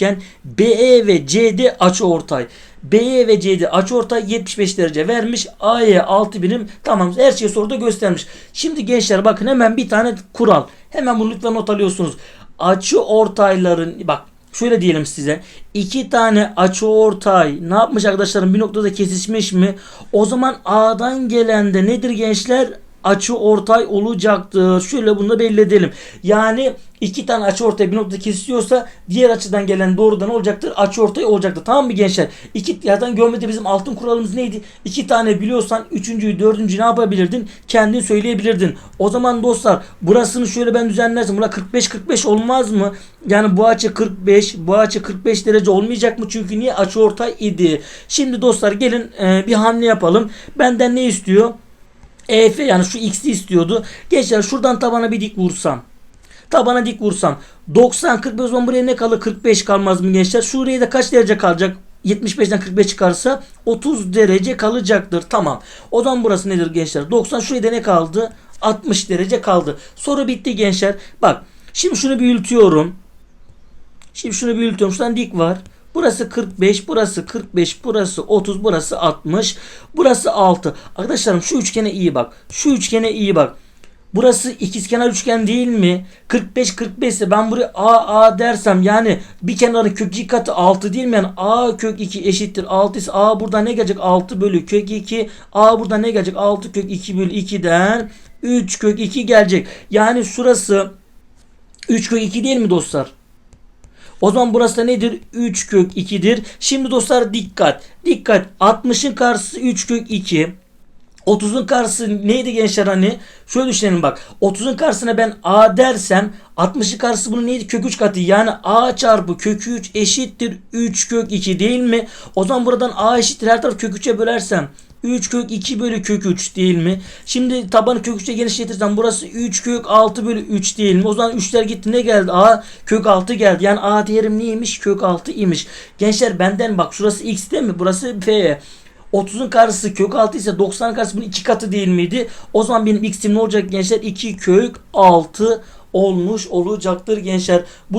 üçgen BE ve CD açıortay. BE ve CD açıortay 75 derece vermiş. AE 6 birim. Tamam her şeyi soruda göstermiş. Şimdi gençler bakın hemen bir tane kural. Hemen bunu lütfen not alıyorsunuz. Açı ortayların bak şöyle diyelim size. iki tane açı ortay ne yapmış arkadaşlarım bir noktada kesişmiş mi? O zaman A'dan gelen de nedir gençler? Açı ortay olacaktır. Şöyle bunu da belli edelim. Yani iki tane açı ortay bir noktada kesişiyorsa diğer açıdan gelen doğrudan olacaktır. Açı ortay olacaktır. Tamam mı gençler? İki yerden geometri bizim altın kuralımız neydi? İki tane biliyorsan üçüncüyü dördüncüyü ne yapabilirdin? Kendin söyleyebilirdin. O zaman dostlar burasını şöyle ben düzenlersem buna 45 45 olmaz mı? Yani bu açı 45 bu açı 45 derece olmayacak mı? Çünkü niye açı ortay idi? Şimdi dostlar gelin e, bir hamle yapalım. Benden ne istiyor? EF yani şu x'i istiyordu. Gençler şuradan tabana bir dik vursam. Tabana dik vursam. 90 45 o zaman buraya ne kalır? 45 kalmaz mı gençler? Şuraya da kaç derece kalacak? 75'ten 45 çıkarsa 30 derece kalacaktır. Tamam. O zaman burası nedir gençler? 90 şuraya da ne kaldı? 60 derece kaldı. Soru bitti gençler. Bak şimdi şunu büyütüyorum. Şimdi şunu büyütüyorum. Şuradan dik var. Burası 45, burası 45, burası 30, burası 60, burası 6. Arkadaşlarım şu üçgene iyi bak. Şu üçgene iyi bak. Burası ikizkenar üçgen değil mi? 45 45 ise ben buraya A A dersem yani bir kenarın kök 2 katı 6 değil mi? Yani A kök 2 eşittir 6 ise A burada ne gelecek? 6 bölü kök 2. A burada ne gelecek? 6 kök 2 bölü 2'den 3 kök 2 gelecek. Yani şurası 3 kök 2 değil mi dostlar? O zaman burası da nedir? 3 kök 2'dir. Şimdi dostlar dikkat. Dikkat. 60'ın karşısı 3 kök 2. 30'un karşısı neydi gençler hani? Şöyle düşünelim bak. 30'un karşısına ben A dersem 60'ın karşısı bunun neydi? Kök 3 katı. Yani A çarpı kök 3 eşittir 3 kök 2 değil mi? O zaman buradan A eşittir her taraf kök 3'e bölersem 3 kök 2 bölü kök 3 değil mi? Şimdi tabanı kök 3'e genişletirsem burası 3 kök 6 bölü 3 değil mi? O zaman 3'ler gitti ne geldi? A kök 6 geldi. Yani A değerim neymiş? Kök 6 imiş. Gençler benden bak şurası x değil mi? Burası f. 30'un karşısı kök 6 ise 90'ın karşısı bunun 2 katı değil miydi? O zaman benim x'im ne olacak gençler? 2 kök 6 olmuş olacaktır gençler. Bu da